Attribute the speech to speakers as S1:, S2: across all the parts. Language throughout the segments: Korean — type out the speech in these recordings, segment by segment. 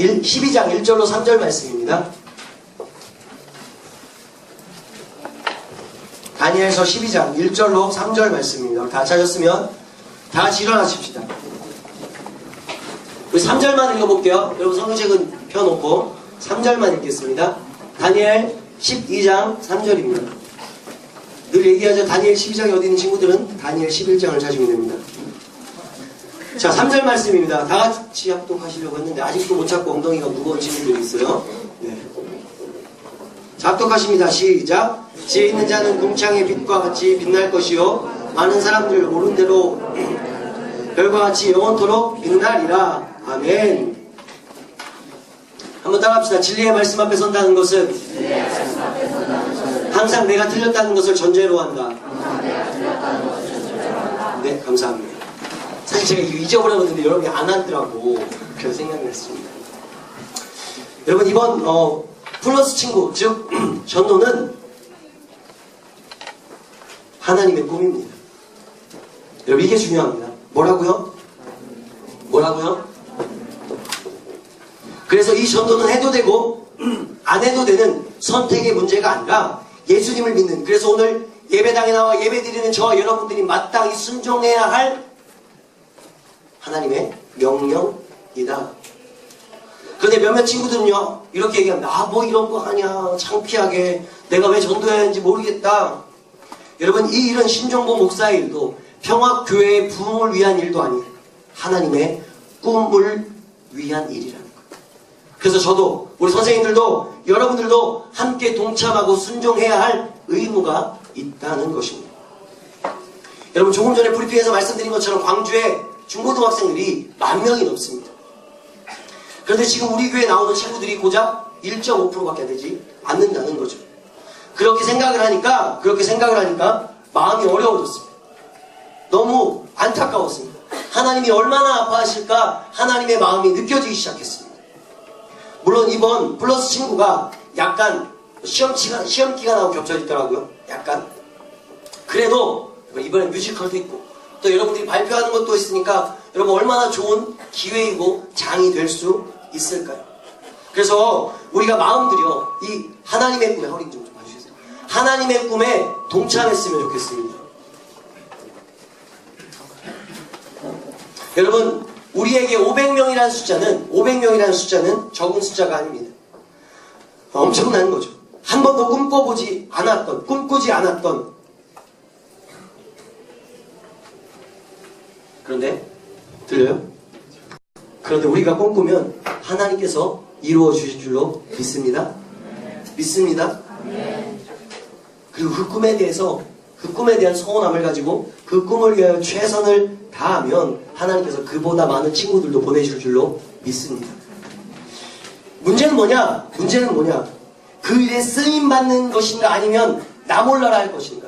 S1: 1, 12장 1절로 3절 말씀입니다. 다니엘서 12장 1절로 3절 말씀입니다. 다 찾았으면 다 같이 일어나십시다. 우리 3절만 읽어볼게요. 여러분 성경책은 펴놓고 3절만 읽겠습니다. 다니엘 12장 3절입니다. 늘 얘기하죠. 다니엘 12장이 어디 있는 친구들은 다니엘 11장을 찾으면 됩니다. 자, 3절 말씀입니다. 다 같이 합독하시려고 했는데 아직도 못 찾고 엉덩이가 무거운 친구들이 있어요. 네. 자, 합독하십니다. 시작. 지혜 있는 자는 궁창의 빛과 같이 빛날 것이요. 많은 사람들 오른 대로 별과 같이 영원토록 빛나리라. 아멘. 한번 따라합시다. 진리의 말씀 앞에 선다는 것은 항상 내가 틀렸다는 것을 전제로 한다. 네, 감사합니다. 사실 제가 이거 잊어버렸는데 여러분이 안 하더라고. 그래서 생각났습니다. 여러분 이번 어, 플러스 친구 즉 전도는 하나님의 꿈입니다. 여러분 이게 중요합니다. 뭐라고요? 뭐라고요? 그래서 이 전도는 해도 되고 안 해도 되는 선택의 문제가 아니라 예수님을 믿는 그래서 오늘 예배당에 나와 예배 드리는 저와 여러분들이 마땅히 순종해야 할 하나님의 명령이다. 그런데 몇몇 친구들은요 이렇게 얘기합니다. 아뭐 이런 거 하냐 창피하게 내가 왜 전도해야 하는지 모르겠다. 여러분 이 일은 신종보 목사의 일도 평화교회의 부흥을 위한 일도 아니에요. 하나님의 꿈을 위한 일이라는 거예요. 그래서 저도 우리 선생님들도 여러분들도 함께 동참하고 순종해야 할 의무가 있다는 것입니다. 여러분 조금 전에 브리핑에서 말씀드린 것처럼 광주에 중고등학생들이 만 명이 넘습니다. 그런데 지금 우리 교회에 나오는 친구들이 고작 1.5%밖에 되지 않는다는 거죠. 그렇게 생각을 하니까 그렇게 생각을 하니까 마음이 어려워졌습니다. 너무 안타까웠습니다. 하나님이 얼마나 아파하실까 하나님의 마음이 느껴지기 시작했습니다. 물론 이번 플러스 친구가 약간 시험 기간, 시험 기간하고 겹쳐지더라고요. 약간. 그래도 이번에 뮤지컬도 있고 또 여러분들이 발표하는 것도 있으니까 여러분 얼마나 좋은 기회이고 장이 될 수 있을까요? 그래서 우리가 마음 들여 이 하나님의 꿈에 허리 좀 봐주세요. 하나님의 꿈에 동참했으면 좋겠습니다. 여러분 우리에게 500명이라는 숫자는 500명이라는 숫자는 적은 숫자가 아닙니다. 엄청난 거죠. 한 번도 꿈꿔보지 않았던 꿈꾸지 않았던 그런데 들려요? 그런데 우리가 꿈꾸면 하나님께서 이루어 주실 줄로 믿습니다. 믿습니다. 그리고 그 꿈에 대해서 그 꿈에 대한 소원함을 가지고 그 꿈을 위하여 최선을 다하면 하나님께서 그보다 많은 친구들도 보내줄 줄로 믿습니다. 문제는 뭐냐? 문제는 뭐냐? 그 일에 쓰임 받는 것인가 아니면 나 몰라라 할 것인가?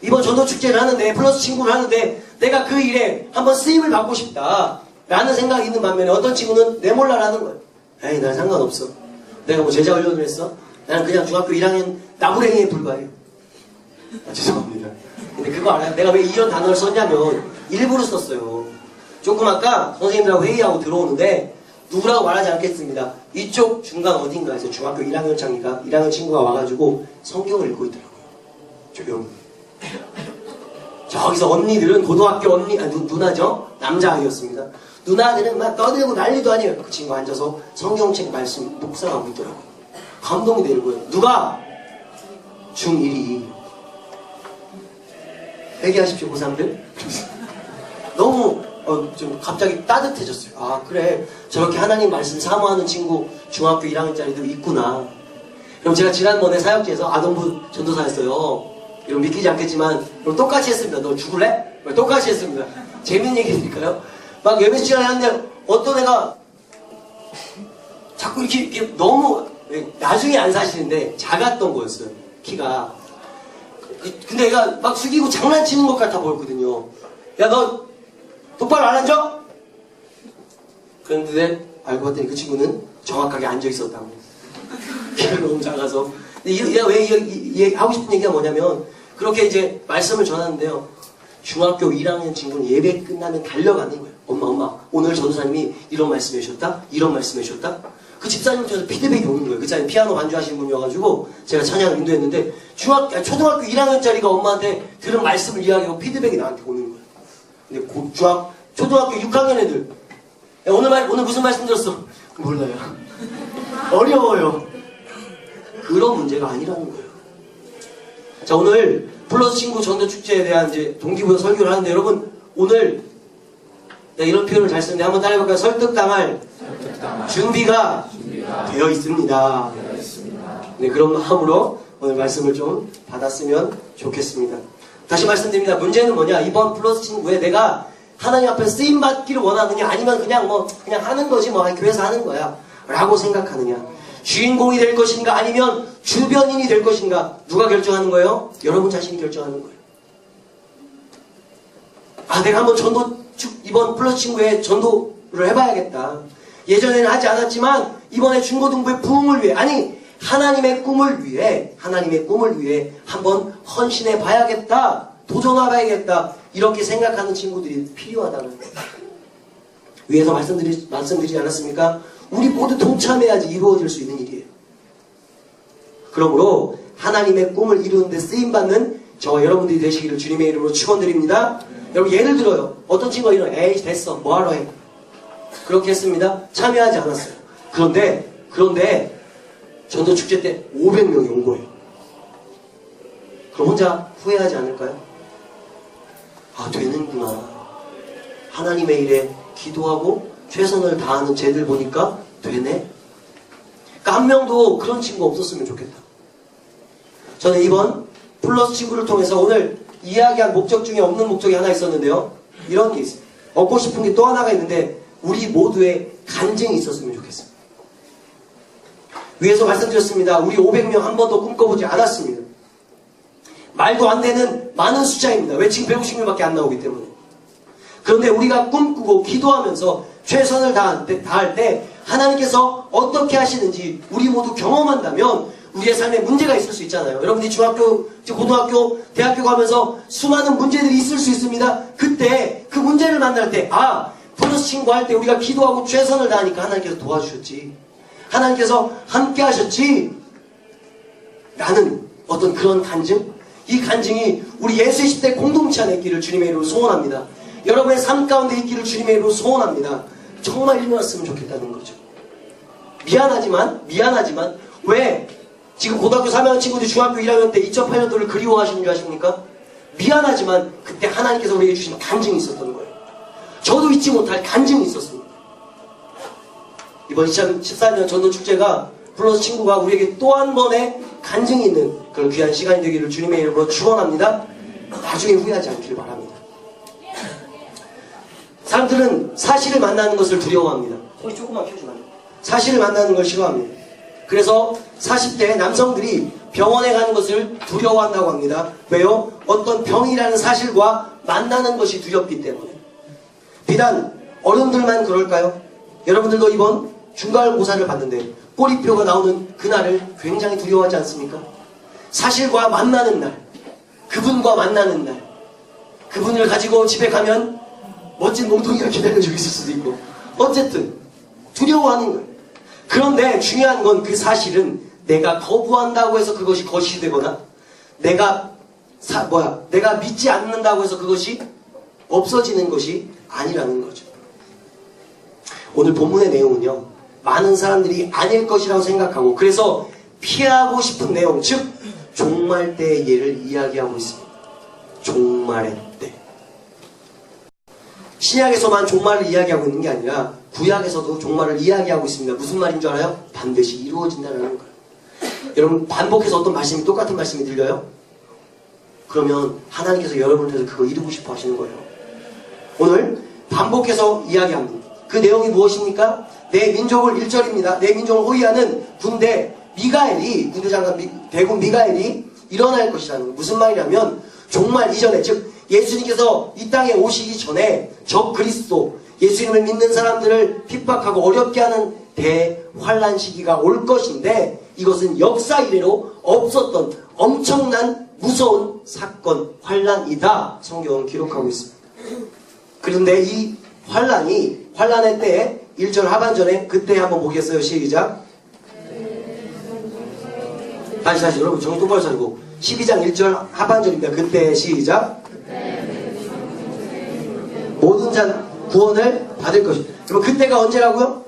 S1: 이번 전도 축제를 하는데 플러스 친구를 하는데 내가 그 일에 한번 쓰임을 받고 싶다 라는 생각이 있는 반면에 어떤 친구는 내 몰라라는 거예요. 에이 난 상관없어. 내가 뭐 제자 훈련을 했어? 나는 그냥 중학교 1학년 나무랭이에 불과해요. 아, 죄송합니다. 근데 그거 알아요? 내가 왜 이런 단어를 썼냐면 일부러 썼어요. 조금 아까 선생님들하고 회의하고 들어오는데 누구라고 말하지 않겠습니다. 이쪽 중간 어딘가에서 중학교 1학년 창이가 1학년 친구가 와가지고 성경을 읽고 있더라고요. 조용히. 저기서 언니들은 고등학교 언니, 아, 누, 누나죠? 남자아이였습니다. 누나들은 막 떠들고 난리도 아니에요. 그 친구 앉아서 성경책 말씀 묵상하고 있더라고요. 감동이 되는 거예요. 누가? 중1이. 회개하십시오, 고3들. 너무, 어, 좀 갑자기 따뜻해졌어요. 아, 그래. 저렇게 하나님 말씀 사모하는 친구 중학교 1학년짜리도 있구나. 그럼 제가 지난번에 사역지에서 아동부 전도사였어요. 여러분 믿기지 않겠지만 여러분 똑같이 했습니다. 너 죽을래? 똑같이 했습니다. 재밌는 얘기니까요. 막 예배 시간에 하는데 어떤 애가 자꾸 이렇게, 이렇게 너무 나중에 안 사시는데 작았던 거였어요. 키가. 그- 근데 애가 막 숙이고 장난치는 것 같아 보였거든요. 야 너 똑바로 안 앉아? 그런데 알고 봤더니 그 친구는 정확하게 앉아 있었다고. 키가 너무 작아서. 근데 이- 얘가 왜 이, 이- 이- 하고 싶은 얘기가 뭐냐면 그렇게 이제 말씀을 전하는데요. 중학교 1학년 친구는 예배 끝나면 달려가는 거예요. 엄마 엄마 오늘 전도사님이 이런 말씀해 주셨다? 이런 말씀해 주셨다? 그 집사님한테서 피드백이 오는 거예요. 그 집사님 피아노 반주하시는 분이어가지고 제가 찬양을 인도했는데 중학, 아니, 초등학교 1학년짜리가 엄마한테 들은 말씀을 이야기하고 피드백이 나한테 오는 거예요. 근데 고, 중학, 초등학교 6학년 애들 야, 오늘 말, 오늘 무슨 말씀 들었어? 몰라요. 어려워요. 그런 문제가 아니라는 거예요. 자, 오늘 플러스 친구 전도 축제에 대한 이제 동기부여 설교를 하는데 여러분, 오늘 네, 이런 표현을 잘 쓰는데 한번 따라해볼까요? 설득당할 준비가 되어 있습니다. 네, 그런 마음으로 오늘 말씀을 좀 받았으면 좋겠습니다. 다시 말씀드립니다. 문제는 뭐냐? 이번 플러스 친구에 내가 하나님 앞에 쓰임 받기를 원하느냐, 아니면 그냥 뭐 그냥 하는 거지 뭐 교회에서 하는 거야 라고 생각하느냐? 주인공이 될 것인가, 아니면 주변인이 될 것인가? 누가 결정하는 거예요? 여러분 자신이 결정하는 거예요. 아, 내가 한번 전도 축- 이번 플러스 친구에 전도를 해봐야겠다. 예전에는 하지 않았지만 이번에 중고등부의 부흥을 위해 아니 하나님의 꿈을 위해 하나님의 꿈을 위해 한번 헌신해 봐야겠다. 도전해 봐야겠다. 이렇게 생각하는 친구들이 필요하다는 거예요. 위에서 말씀드리, 말씀드리지 않았습니까? 우리 모두 동참해야지 이루어질 수 있는 일이에요. 그러므로 하나님의 꿈을 이루는 데 쓰임받는 저와 여러분들이 되시기를 주님의 이름으로 축원드립니다. 여러분 예를 들어요. 어떤 친구가 이런 에이 됐어 뭐하러 해. 그렇게 했습니다. 참여하지 않았어요. 그런데 그런데 전도 축제 때 500명이 온 거예요. 그럼 혼자 후회하지 않을까요? 아 되는구나. 하나님의 일에 기도하고 최선을 다하는 쟤들 보니까 되네. 그러니까 한 명도 그런 친구 없었으면 좋겠다. 저는 이번 플러스 친구를 통해서 오늘 이야기한 목적 중에 없는 목적이 하나 있었는데요. 이런 게 있어요. 얻고 싶은 게 또 하나가 있는데 우리 모두의 간증이 있었으면 좋겠어요. 위에서 말씀드렸습니다. 우리 500명 한 번도 꿈꿔보지 않았습니다. 말도 안 되는 많은 숫자입니다. 왜 지금 150명밖에 안 나오기 때문에. 그런데 우리가 꿈꾸고 기도하면서 최선을 다할 때, 하나님께서 어떻게 하시는지 우리 모두 경험한다면 우리의 삶에 문제가 있을 수 있잖아요. 여러분들이 중학교, 고등학교, 대학교 가면서 수많은 문제들이 있을 수 있습니다. 그때 그 문제를 만날 때, 아, 플러스 친구 할때 우리가 기도하고 최선을 다하니까 하나님께서 도와주셨지. 하나님께서 함께 하셨지. 라는 어떤 그런 간증? 이 간증이 우리 예수의 10대 공동체 안에 있기를 주님의 이름으로 소원합니다. 여러분의 삶 가운데 있기를 주님의 이름으로 소원합니다. 정말 일어났으면 좋겠다는 거죠. 미안하지만, 미안하지만, 왜 지금 고등학교 3학년 친구들이 중학교 1학년 때 2008년도를 그리워하시는 줄 아십니까? 미안하지만 그때 하나님께서 우리에게 주신 간증이 있었던 거예요. 저도 잊지 못할 간증이 있었습니다. 이번 2014년 전도 축제가 플러스 친구가 우리에게 또 한 번의 간증이 있는 그런 귀한 시간이 되기를 주님의 이름으로 축원합니다. 나중에 후회하지 않기를 바랍니다. 사람들은 사실을 만나는 것을 두려워합니다. 소리 조금만 켜주면 안. 사실을 만나는 걸 싫어합니다. 그래서 40대 남성들이 병원에 가는 것을 두려워한다고 합니다. 왜요? 어떤 병이라는 사실과 만나는 것이 두렵기 때문에. 비단 어른들만 그럴까요? 여러분들도 이번 중간고사를 봤는데 꼬리표가 나오는 그날을 굉장히 두려워하지 않습니까? 사실과 만나는 날, 그분과 만나는 날, 그분을 가지고 집에 가면 멋진 몽둥이가 기다려주고 있을 수도 있고 어쨌든 두려워하는 거예요. 그런데 중요한 건 그 사실은 내가 거부한다고 해서 그것이 거짓이 되거나 내가 사, 뭐야 내가 믿지 않는다고 해서 그것이 없어지는 것이 아니라는 거죠. 오늘 본문의 내용은요 많은 사람들이 아닐 것이라고 생각하고 그래서 피하고 싶은 내용 즉 종말 때의 예를 이야기하고 있습니다. 종말의 때. 신약에서만 종말을 이야기하고 있는 게 아니라 구약에서도 종말을 이야기하고 있습니다. 무슨 말인 줄 알아요? 반드시 이루어진다는 거예요. 여러분 반복해서 어떤 말씀이 똑같은 말씀이 들려요? 그러면 하나님께서 여러분한테서 그거 이루고 싶어 하시는 거예요. 오늘 반복해서 이야기합니다. 그 내용이 무엇입니까? 내 민족을 1절입니다. 내 민족을 호위하는 군대 미가엘이 군대 장관 미, 대군 미가엘이 일어날 것이라는 거예요. 무슨 말이냐면 종말 이전에 즉 예수님께서 이 땅에 오시기 전에 적 그리스도 예수님을 믿는 사람들을 핍박하고 어렵게 하는 대환란 시기가 올 것인데 이것은 역사 이래로 없었던 엄청난 무서운 사건 환란이다 성경은 기록하고 있습니다. 그런데 이 환란이 환란의 때에 1절 하반절에 그때 한번 보겠어요. 시작. 다시 다시 여러분 정신 똑바로 차리고 12장 1절 하반절입니다. 그때 시작. 모든 자 구원을 받을 것이. 그러면 그때가 언제라고요?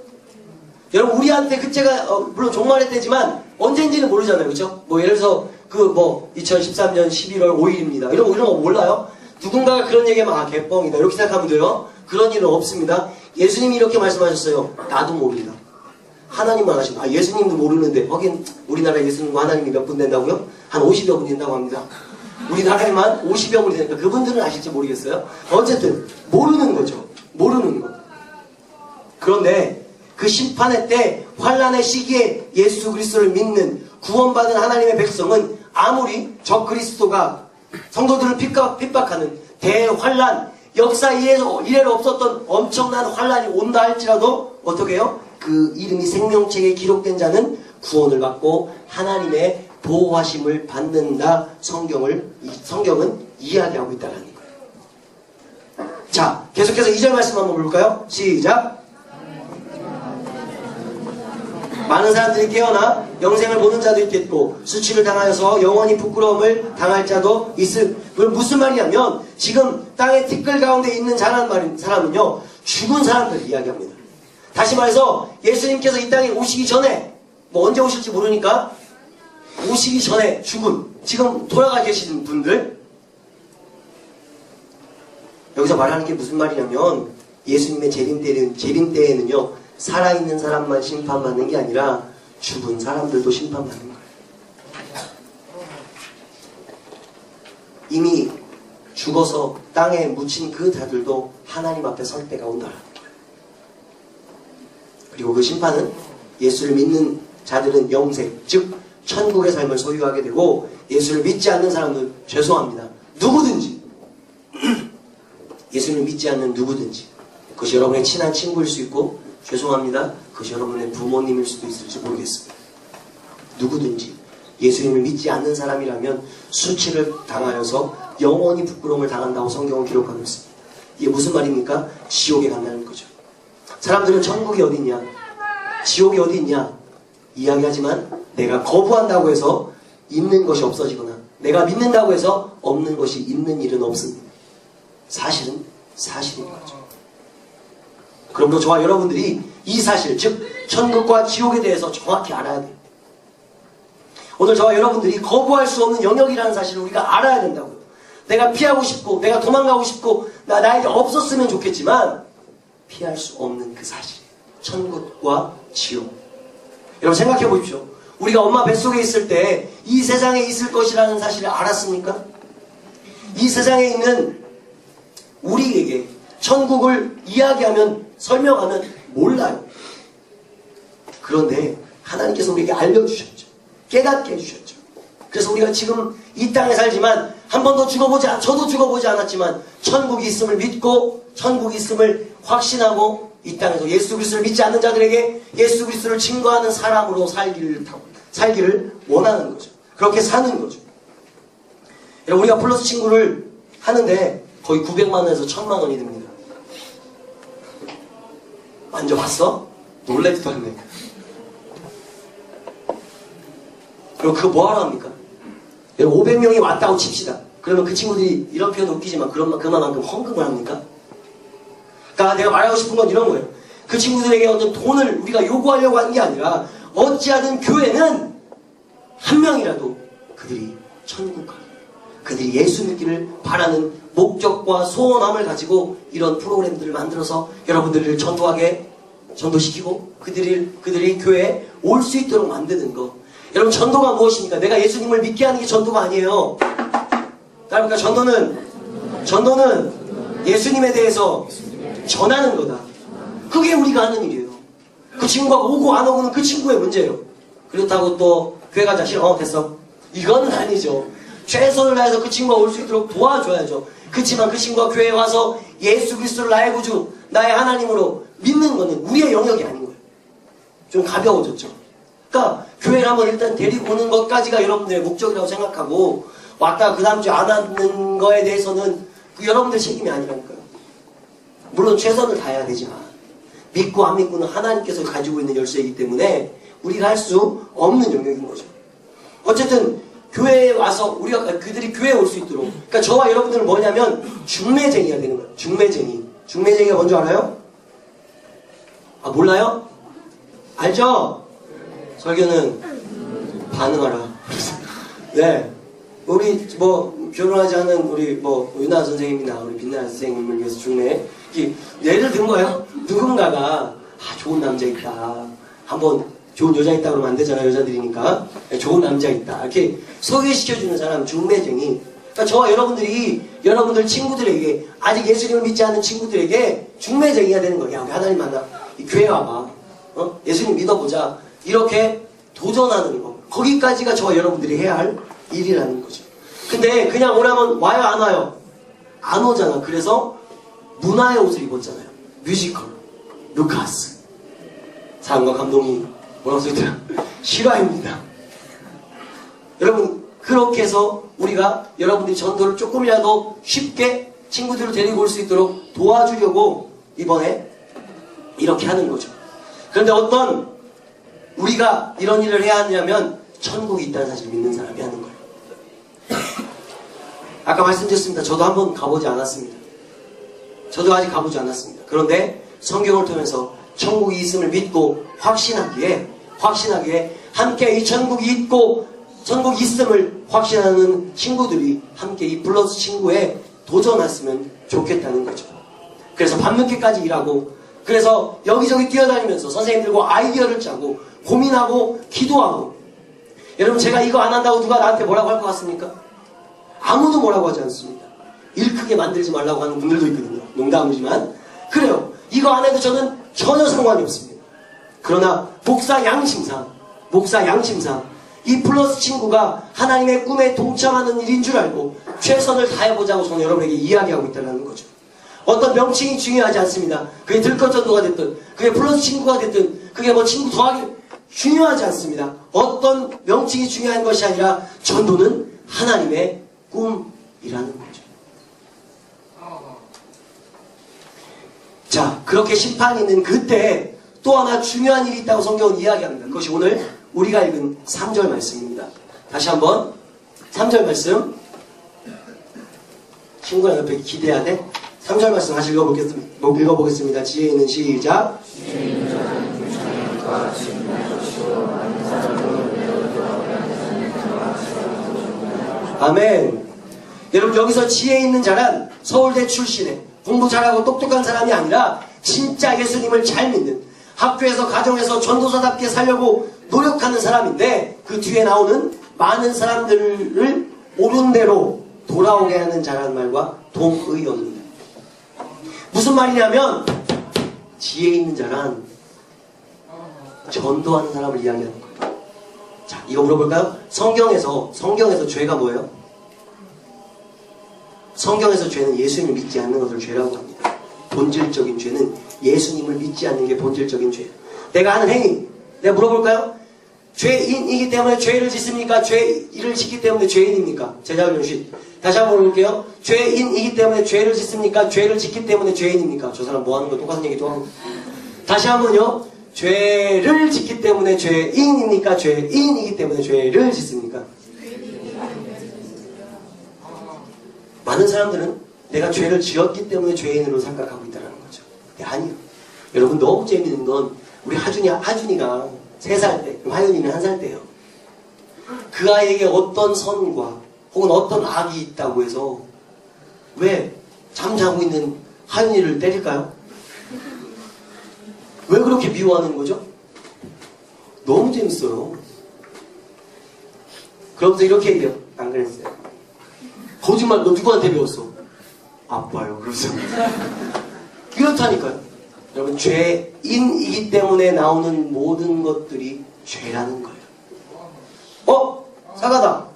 S1: 여러분 우리한테 그때가 어, 물론 종말의 때지만 언제인지는 모르잖아요, 그렇죠? 뭐 예를 들어서 그 뭐 2013년 11월 5일입니다. 이런 거 이런 거 몰라요? 누군가가 그런 얘기하면 아 개뻥이다 이렇게 생각하면 돼요. 그런 일은 없습니다. 예수님이 이렇게 말씀하셨어요. 나도 모릅니다. 하나님만 하시고 아 예수님도 모르는데 하긴 우리나라 예수님과 하나님이 몇 분 된다고요? 한 50여 분 된다고 합니다. 우리나라에만 50여 분이 되니까 그분들은 아실지 모르겠어요. 어쨌든 모르는 거죠. 모르는 거. 그런데 그 심판의 때 환란의 시기에 예수 그리스도를 믿는 구원받은 하나님의 백성은 아무리 적 그리스도가 성도들을 핍박, 핍박하는 대환란 역사 이래로, 이래로 없었던 엄청난 환란이 온다 할지라도 어떻게 해요? 그 이름이 생명책에 기록된 자는 구원을 받고 하나님의 보호하심을 받는다 성경을 이- 성경은 이야기하고 있다는 거예요. 자, 계속해서 2절 말씀 한번 볼까요? 시작. 많은 사람들이 깨어나 영생을 보는 자도 있겠고 수치를 당하여서 영원히 부끄러움을 당할 자도 있을 그건 무슨 말이냐면 지금 땅의 티끌 가운데 있는 자라는 말, 사람은요 죽은 사람들을 이야기합니다 다시 말해서 예수님께서 이 땅에 오시기 전에 뭐 언제 오실지 모르니까 오시기 전에 죽은 지금 돌아가 계시는 분들 여기서 말하는 게 무슨 말이냐면 예수님의 재림 때는 재림 때에는요 살아있는 사람만 심판받는 게 아니라 죽은 사람들도 심판받는 거예요. 이미 죽어서 땅에 묻힌 그 자들도 하나님 앞에 설 때가 거예요. 그리고 그 심판은 예수를 믿는 자들은 영생, 즉 천국의 삶을 소유하게 되고 예수를 믿지 않는 사람들 죄송합니다. 누구든지 예수를 믿지 않는 누구든지 그것이 여러분의 친한 친구일 수 있고 죄송합니다. 그것이 여러분의 부모님일 수도 있을지 모르겠습니다. 누구든지 예수님을 믿지 않는 사람이라면 수치를 당하여서 영원히 부끄러움을 당한다고 성경은 기록하고 있습니다. 이게 무슨 말입니까? 지옥에 간다는 거죠. 사람들은 천국이 어디 있냐? 지옥이 어디 있냐? 이야기하지만 내가 거부한다고 해서 있는 것이 없어지거나 내가 믿는다고 해서 없는 것이 있는 일은 없습니다. 사실은 사실인 거죠. 그러므로 저와 여러분들이 이 사실, 즉 천국과 지옥에 대해서 정확히 알아야 돼요. 오늘 저와 여러분들이 거부할 수 없는 영역이라는 사실을 우리가 알아야 된다고요. 내가 피하고 싶고, 내가 도망가고 싶고, 나, 나에게 없었으면 좋겠지만, 피할 수 없는 그 사실. 천국과 지옥. 여러분 생각해 보십시오. 우리가 엄마 뱃속에 있을 때 이 세상에 있을 것이라는 사실을 알았습니까? 이 세상에 있는 우리에게 천국을 이야기하면 설명하면 몰라요. 그런데 하나님께서 우리에게 알려주셨죠. 깨닫게 해주셨죠. 그래서 우리가 지금 이 땅에 살지만 한 번도 죽어보지 않, 저도 죽어보지 않았지만 천국이 있음을 믿고 천국이 있음을 확신하고 이 땅에서 예수 그리스도를 믿지 않는 자들에게 예수 그리스도를 증거하는 사람으로 살기를 살기를 원하는 거죠. 그렇게 사는 거죠. 여러분 우리가 플러스 친구를 하는데 거의 900만 원에서 1000만 원이 됩니다. 만져봤어? 놀래지도 않네. 그리고 그거 뭐하러 합니까? 여러분 500명이 왔다고 칩시다. 그러면 그 친구들이 이런 표현 웃기지만 그런, 그만큼 헌금을 합니까? 그러니까 내가 말하고 싶은 건 이런 거예요. 그 친구들에게 어떤 돈을 우리가 요구하려고 하는 게 아니라 어찌하든 교회는 한 명이라도 그들이 천국 가기 그들이 예수 믿기를 바라는 목적과 소원함을 가지고 이런 프로그램들을 만들어서 여러분들을 전도하게 전도시키고 그들이 그들이 교회에 올 수 있도록 만드는 거. 여러분 전도가 무엇입니까? 내가 예수님을 믿게 하는 게 전도가 아니에요. 그러니까 전도는 전도는 예수님에 대해서 전하는 거다. 그게 우리가 하는 일이에요. 그 친구가 오고 안 오고는 그 친구의 문제예요. 그렇다고 또 교회 가자 싫어. 어 됐어. 이거는 아니죠. 최선을 다해서 그 친구가 올 수 있도록 도와줘야죠. 그렇지만 그 친구가 교회에 와서 예수 그리스도를 나의 구주, 나의 하나님으로 믿는 거는 우리의 영역이 아닌 거예요. 좀 가벼워졌죠. 그러니까 교회를 한번 일단 데리고 오는 것까지가 여러분들의 목적이라고 생각하고 왔다 그 다음 주에 안 왔는 거에 대해서는 그 여러분들 책임이 아니라니까요. 물론 최선을 다해야 되지만 믿고 안 믿고는 하나님께서 가지고 있는 열쇠이기 때문에 우리가 할 수 없는 영역인 거죠. 어쨌든 교회에 와서 우리가 그들이 교회에 올 수 있도록 그러니까 저와 여러분들은 뭐냐면 중매쟁이가 되는 거예요. 중매쟁이. 중매쟁이가 뭔지 알아요? 아 몰라요? 알죠? 설교는 반응하라. 네. 우리 뭐 결혼하지 않은 우리 뭐 윤아 선생님이나 우리 빛나 선생님을 위해서 중매 이렇게 예를 든 거예요. 누군가가 아 좋은 남자 있다. 한번 좋은 여자 있다 그러면 안 되잖아요. 여자들이니까 네, 좋은 남자 있다. 이렇게 소개시켜주는 사람 중매쟁이. 그러니까 저와 여러분들이 여러분들 친구들에게 아직 예수님을 믿지 않는 친구들에게 중매쟁이가 되는 거예요. 야, 우리 하나님 만나 이 교회 와봐. 어? 예수님 믿어보자. 이렇게 도전하는 거. 거기까지가 저와 여러분들이 해야 할 일이라는 거죠. 근데 그냥 오라면 와요, 안 와요? 안 오잖아. 그래서 문화의 옷을 입었잖아요. 뮤지컬, 루카스. 사람과 감동이 뭐라고 써있더라? 실화입니다. 여러분, 그렇게 해서 우리가 여러분들이 전도를 조금이라도 쉽게 친구들을 데리고 올 수 있도록 도와주려고 이번에 이렇게 하는 거죠. 그런데 어떤 우리가 이런 일을 해야 하냐면 천국이 있다는 사실을 믿는 사람이 하는 거예요. 아까 말씀드렸습니다. 저도 한번 가보지 않았습니다. 저도 아직 가보지 않았습니다. 그런데 성경을 통해서 천국이 있음을 믿고 확신하기에 확신하기에 함께 이 천국이 있고 천국이 있음을 확신하는 친구들이 함께 이 플러스 친구에 도전했으면 좋겠다는 거죠. 그래서 밤늦게까지 일하고 그래서 여기저기 뛰어다니면서 선생님들과 아이디어를 짜고 고민하고 기도하고 여러분 제가 이거 안 한다고 누가 나한테 뭐라고 할 것 같습니까? 아무도 뭐라고 하지 않습니다. 일 크게 만들지 말라고 하는 분들도 있거든요. 농담이지만 그래요. 이거 안 해도 저는 전혀 상관이 없습니다. 그러나 목사 양심상 목사 양심상 이 플러스 친구가 하나님의 꿈에 동참하는 일인 줄 알고 최선을 다해보자고 저는 여러분에게 이야기하고 있다는 거죠. 어떤 명칭이 중요하지 않습니다. 그게 들것전도가 됐든, 그게 플러스 친구가 됐든, 그게 뭐 친구 더하기 중요하지 않습니다. 어떤 명칭이 중요한 것이 아니라 전도는 하나님의 꿈이라는 거죠. 자, 그렇게 심판이 있는 그때 또 하나 중요한 일이 있다고 성경은 이야기합니다. 그것이 오늘 우리가 읽은 3절 말씀입니다. 다시 한번 3절 말씀. 친구랑 옆에 기대야 돼. 3절 말씀 다시 읽어보겠습니다. 뭐 읽어보겠습니다. 지혜 있는 시작. 아멘. 여러분 여기서 지혜 있는 자란 서울대 출신의 공부 잘하고 똑똑한 사람이 아니라 진짜 예수님을 잘 믿는 학교에서 가정에서 전도사답게 살려고 노력하는 사람인데 그 뒤에 나오는 많은 사람들을 옳은 대로 돌아오게 하는 자라는 말과 동의어입니다. 무슨 말이냐면 지혜 있는 자란 전도하는 사람을 이야기하는 거예요. 자, 이거 물어볼까요? 성경에서 성경에서 죄가 뭐예요? 성경에서 죄는 예수님을 믿지 않는 것을 죄라고 합니다. 본질적인 죄는 예수님을 믿지 않는 게 본질적인 죄예요. 내가 하는 행위, 내가 물어볼까요? 죄인이기 때문에 죄를 짓습니까? 죄를 짓기 때문에 죄인입니까? 제자훈련식 다시 한번 물어볼게요. 죄인이기 때문에 죄를 짓습니까? 죄를 짓기 때문에 죄인입니까? 저 사람 뭐 하는 거 똑같은 얘기도 하고. 다시 한번요. 죄를 짓기 때문에 죄인입니까? 죄인이기 때문에 죄를 짓습니까? 많은 사람들은 내가 죄를 지었기 때문에 죄인으로 생각하고 있다는 거죠. 근데 아니요. 여러분 너무 재밌는 건 우리 하준이, 하준이가 3살 때, 그럼 하윤이는 1살 때요. 그 아이에게 어떤 선과 혹은 어떤 악이 있다고 해서 왜 잠자고 있는 하윤이를 때릴까요? 왜 그렇게 미워하는 거죠? 너무 재밌어요. 그러면서 이렇게 얘기해요. 안 그랬어요. 거짓말 너 누구한테 배웠어? 아빠요. 그러면서 이렇다니까요. 여러분 죄인이기 때문에 나오는 모든 것들이 죄라는 거예요. 어? 사과다.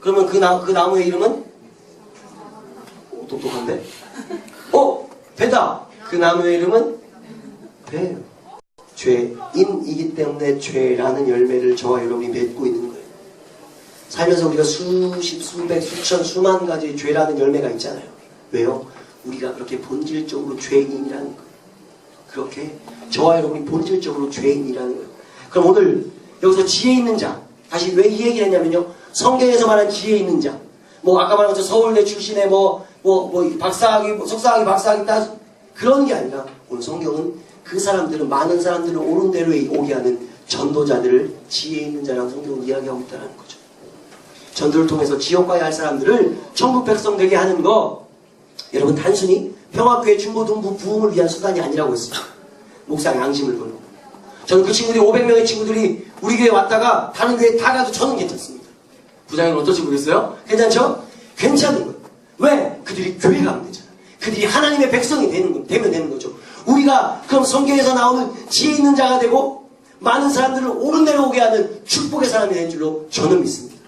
S1: 그러면 그, 나, 그 나무의 이름은? 오, 똑똑한데? 어? 배다. 그 나무의 이름은? 배예요. 죄인이기 때문에 죄라는 열매를 저와 여러분이 맺고 있는. 살면서 우리가 수십, 수백, 수천, 수만 가지 죄라는 열매가 있잖아요. 왜요? 우리가 그렇게 본질적으로 죄인이라는 거예요. 그렇게 저와 여러분이 본질적으로 죄인이라는 거예요. 그럼 오늘 여기서 지혜 있는 자 다시 왜 이 얘기를 했냐면요. 성경에서 말한 지혜 있는 자. 뭐 아까 말한 것처럼 서울대 출신의 뭐 뭐 뭐 박사학위 뭐 석사학위 박사학위 따 그런 게 아니라 오늘 성경은 그 사람들은 많은 사람들을 옳은 대로 오게 하는 전도자들을 지혜 있는 자라고 성경은 이야기하고 있다는 거죠. 전도를 통해서 지옥 가야 할 사람들을 천국 백성 되게 하는 거 여러분 단순히 평화교회 중고등부 부흥을 위한 수단이 아니라고 했습니다. 목사 양심을 걸고 저는 그 친구들이 500명의 친구들이 우리 교회 왔다가 다른 교회 다 가도 저는 괜찮습니다. 부장님 어떨지 모르겠어요? 괜찮죠? 괜찮은 거예요. 왜? 그들이 교회 가면 되잖아. 그들이 하나님의 백성이 되는 거, 되면 되는 거죠. 우리가 그럼 성경에서 나오는 지혜 있는 자가 되고 많은 사람들을 옳은 대로 오게 하는 축복의 사람이 될 줄로 저는 믿습니다.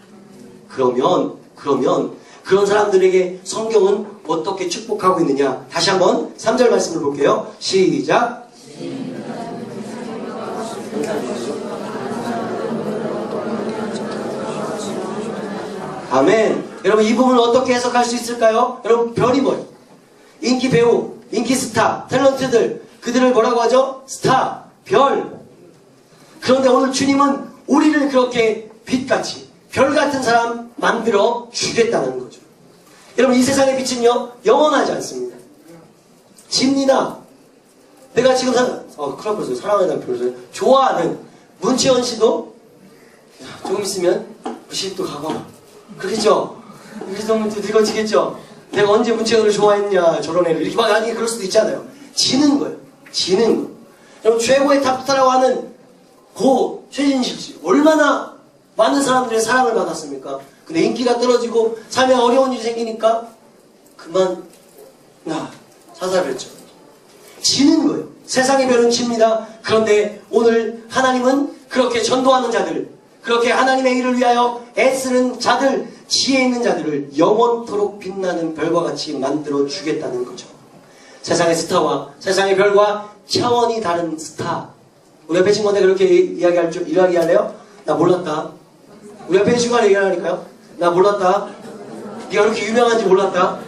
S1: 그러면 그러면 그런 사람들에게 성경은 어떻게 축복하고 있느냐 다시 한번 3절 말씀을 볼게요. 시작. 아멘. 여러분 이 부분을 어떻게 해석할 수 있을까요? 여러분 별이 뭐예요? 인기 배우, 인기 스타, 탤런트들 그들을 뭐라고 하죠? 스타, 별. 그런데 오늘 주님은 우리를 그렇게 빛같이 별 같은 사람 만들어 주겠다는 거죠. 여러분 이 세상의 빛은요 영원하지 않습니다. 집니다. 내가 지금 사, 어, 큰일 났어요. 사랑하는 남편을 좋아하는 문채원 씨도 조금 있으면 부식도 가고 그러겠죠? 그래서 너무 늙어지겠죠? 내가 언제 문채원을 좋아했냐 저런 애를 이렇게 막 아니 그럴 수도 있잖아요. 지는 거예요. 지는 거. 여러분 최고의 탑스타라고 하는 고 최진실 씨 얼마나 많은 사람들의 사랑을 받았습니까? 근데 인기가 떨어지고 삶에 어려운 일이 생기니까 그만 나 사살을 했죠. 지는 거예요. 세상의 별은 집니다. 그런데 오늘 하나님은 그렇게 전도하는 자들, 그렇게 하나님의 일을 위하여 애쓰는 자들, 지혜 있는 자들을 영원토록 빛나는 별과 같이 만들어 주겠다는 거죠. 세상의 스타와 세상의 별과 차원이 다른 스타. 우리 옆에 친구한테 그렇게 이야기할 줄, 이야기할래요? 나 몰랐다. 우리 옆에 친구한테 얘기하니까요. 나 몰랐다. 네가 그렇게 유명한지 몰랐다.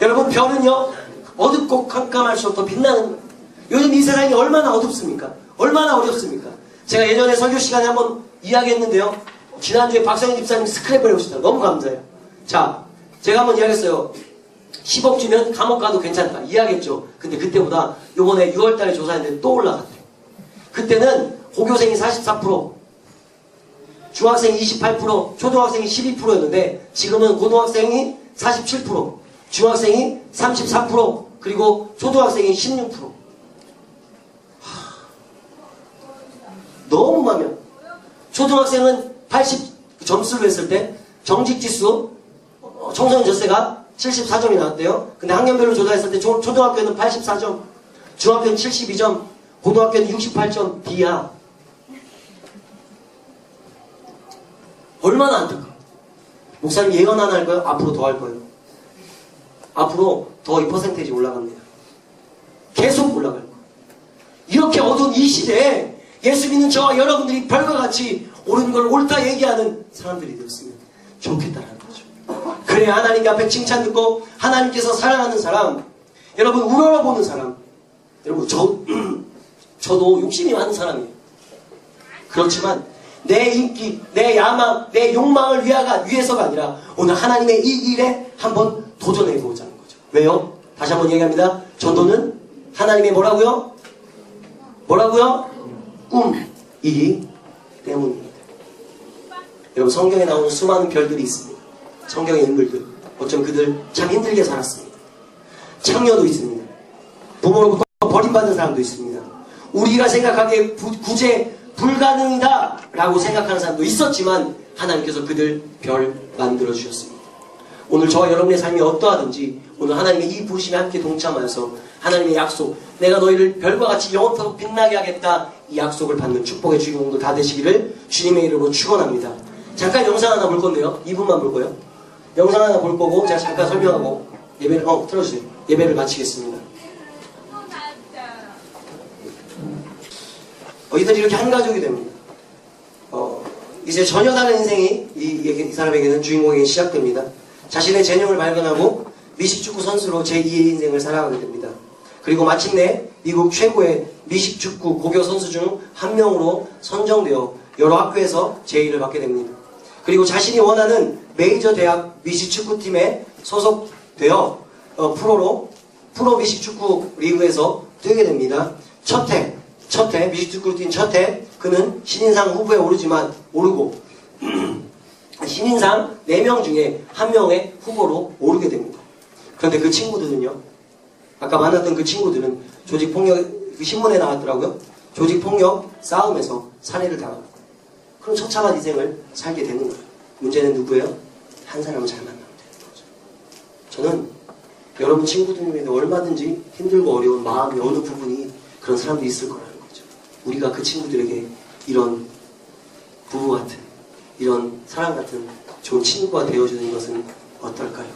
S1: 여러분 별은요 어둡고 깜깜할수록 더 빛나는. 요즘 이 세상이 얼마나 어둡습니까? 얼마나 어렵습니까? 제가 예전에 설교 시간에 한번 이야기했는데요. 지난주에 박성희 집사님 스크랩을 해오시더라고요. 너무 감사해요. 자, 제가 한번 이야기했어요. 10억 주면 감옥 가도 괜찮다. 이야기했죠. 근데 그때보다 요번에 6월달에 조사했는데 또 올라갔대요. 그때는 고교생이 44%, 중학생이 28%, 초등학생이 12%였는데 지금은 고등학생이 47%, 중학생이 34%, 그리고 초등학생이 16%. 하, 너무 많면 초등학생은 80 점수를 했을 때 정직지수 어, 청소년 젖세가 74점이 나왔대요. 근데 학년별로 조사했을 때 초, 초등학교는 84점, 중학교는 72점, 고등학교는 68점 D야. 얼마나 안타까워. 목사님 예언 하나 할 거예요? 앞으로 더 할 거예요. 앞으로 더 이 퍼센테이지 올라갑니다. 계속 올라갈 거예요. 이렇게 어두운 이 시대에 예수 믿는 저와 여러분들이 별과 같이 옳은 걸 옳다 얘기하는 사람들이 되었으면 좋겠다라는 거죠. 그래 하나님께 앞에 칭찬 듣고 하나님께서 사랑하는 사람, 여러분 우러러보는 사람, 여러분 저 저도 욕심이 많은 사람이에요. 그렇지만 내 인기, 내 야망, 내 욕망을 위하가, 위해서가 아니라 오늘 하나님의 이 일에 한번 도전해 보자는 거죠. 왜요? 다시 한번 얘기합니다. 전도는 하나님의 뭐라고요? 뭐라고요? 꿈이기 때문입니다. 여러분 성경에 나오는 수많은 별들이 있습니다. 성경의 인물들. 어쩜 그들 참 힘들게 살았습니다. 창녀도 있습니다. 부모로부터 버림받은 사람도 있습니다. 우리가 생각하기에 부- 구제 불가능이다 라고 생각하는 사람도 있었지만 하나님께서 그들 별 만들어 주셨습니다. 오늘 저와 여러분의 삶이 어떠하든지 오늘 하나님의 이 부르심에 함께 동참하여서 하나님의 약속 내가 너희를 별과 같이 영원토록 빛나게 하겠다 이 약속을 받는 축복의 주인공도 다 되시기를 주님의 이름으로 축원합니다. 잠깐 영상 하나 볼 건데요. 2분만 볼 거예요. 영상 하나 볼 거고 제가 잠깐 설명하고 예배를 어 틀어주세요. 예배를 마치겠습니다. 어, 이들이 이렇게 한 가족이 됩니다. 어, 이제 전혀 다른 인생이 이, 이, 이 사람에게는 주인공에게 시작됩니다. 자신의 재능을 발견하고 미식축구 선수로 제2의 인생을 살아가게 됩니다. 그리고 마침내 미국 최고의 미식 축구 고교 선수 중 한 명으로 선정되어 여러 학교에서 제의를 받게 됩니다. 그리고 자신이 원하는 메이저 대학 미식 축구팀에 소속되어 어, 프로로 프로 미식 축구 리그에서 뛰게 됩니다. 첫 해 첫해 미식 축구팀 첫해 그는 신인상 후보에 오르지만 오르고 신인상 4명 중에 한 명의 후보로 오르게 됩니다. 그런데 그 친구들은요, 아까 만났던 그 친구들은 조직폭력, 그 신문에 나왔더라고요. 조직폭력 싸움에서 살해를 당하고. 그럼 처참한 인생을 살게 되는 거예요. 문제는 누구예요? 한 사람을 잘 만나면 되는 거죠. 저는 여러분 친구들에게 얼마든지 힘들고 어려운 마음이 어느 부분이 그런 사람도 있을 거죠. 우리가 그 친구들에게 이런 부부 같은 이런 사랑 같은 좋은 친구가 되어주는 것은 어떨까요?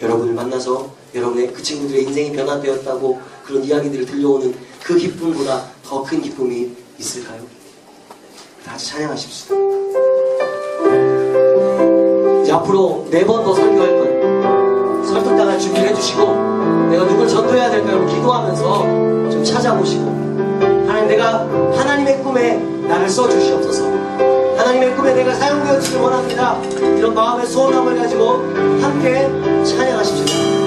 S1: 여러분을 만나서 여러분의 그 친구들의 인생이 변화되었다고 그런 이야기들을 들려오는 그 기쁨보다 더 큰 기쁨이 있을까요? 다 같이 찬양하십시다. 이제 앞으로 네 번 더 설교할 거예요. 설득당할 준비를 해주시고 내가 누굴 전도해야 될까요? 기도하면서 좀 찾아보시고 내가 하나님의 꿈에 나를 써주시옵소서. 하나님의 꿈에 내가 사용되어지길 원합니다. 이런 마음의 소원함을 가지고 함께 찬양하십시오